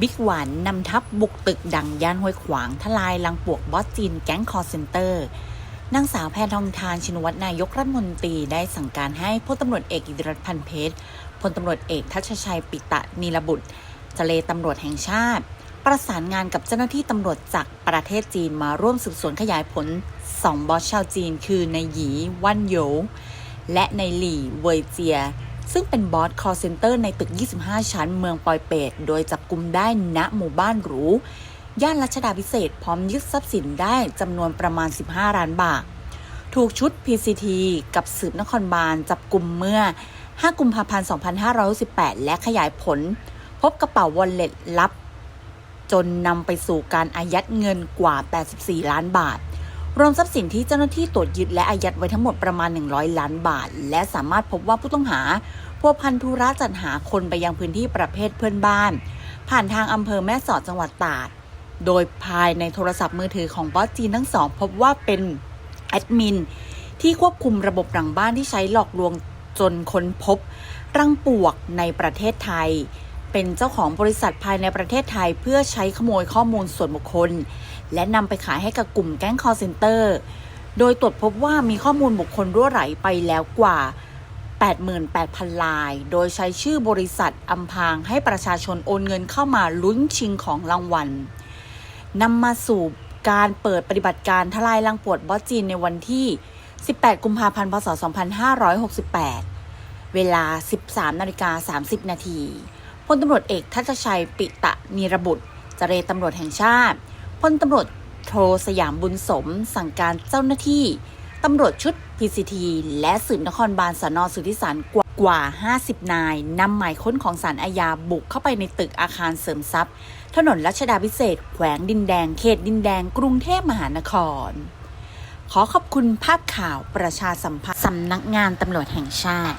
บิ๊กหวานนำทัพบุกตึกดังย่านห้วยขวาง ทลายลังปวกบอสจีนแก๊งคอร์เซนเตอร์นางสาวแพทองทานชินวัตรนายกรัฐมนตรีได้สั่งการให้พลตำรวจเอกอิติรัตน์พันเพชรพลตำรวจเอกทัชชัยปิตะนีรบุตรเจเลตำรวจแห่งชาติ ประสานงานกับเจ้าหน้าที่ตำรวจจากประเทศจีนมาร่วมสืบสวนขยายผลสองบอสชาวจีน คือในหยีวันโย และในหลี่เวยเจีย ซึ่งเป็นบอสคอร์เซนเตอร์ในตึก 25 ชั้นเมืองปอยเปต โดยจับกลุ่มได้ณหมู่บ้านหรู ย่านรัชดาพิเศษพร้อมยึดทรัพย์สินได้จำนวนประมาณ 15 ล้านบาท ถูกชุด PCT กับสืบนครบาลจับกลุ่มเมื่อ 5 กุมภาพันธ์ 2518 และขยายผล พบกระเป๋าวอลเล็ตลับ จนนำไปสู่การอายัดเงินกว่า 84 ล้านบาท รวมทรัพย์สินที่เจ้าหน้าที่ตรวจยึดและอายัดไว้ทั้งหมดประมาณ 100 ล้านบาท และสามารถพบว่าผู้ต้องหาพัวพันธุระจัดหาคนไปยังพื้นที่ประเภทเพื่อนบ้าน ผ่านทางอำเภอแม่สอดจังหวัดตราดโดยภายในโทรศัพท์มือถือของบอสจีนทั้งสอง พบว่าเป็นแอดมินที่ควบคุมระบบหลังบ้านที่ใช้หลอกลวงจนค้นพบ รังปวกในประเทศไทย เป็นเจ้าของบริษัทภายในประเทศไทย เพื่อใช้ขโมยข้อมูลส่วนบุคคล และนำไปขายให้กับกลุ่มแก๊งคอร์เซนเตอร์ โดยตรวจพบว่ามีข้อมูลบุคคลรั่วไหลไปแล้วกว่า 88,000 ลาย โดยใช้ชื่อบริษัทอำพางให้ประชาชนโอนเงินเข้ามาลุ้นชิงของรางวัลนำมาสู่การเปิดปฏิบัติการทลายลังปวดบอสจีนในวันที่ 18 กุมภาพันธ์ พศ 2568 เวลา 13นาฬิกา30 นาที ลตำรวจเอกทัชชัยปิตะนีรบุตรเจรตำรวจแห่งชาติพลตำรวจโทสยามบุญสม สั่งการเจ้าหน้าที่ตำรวจชุด PCT และสืบนครบาลสนสุทธิสารกว่ากว่า 50 นายนำหมายค้นของสารอาญาบุกเข้าไปในตึกอาคารเสริมทรัพย์ ถนนรัชดาพิเศษ แขวงดินแดง เขตดินแดง กรุงเทพมหานคร ขอขอบคุณภาพข่าวประชาสัมพันธ์สำนักงานตำรวจแห่งชาติ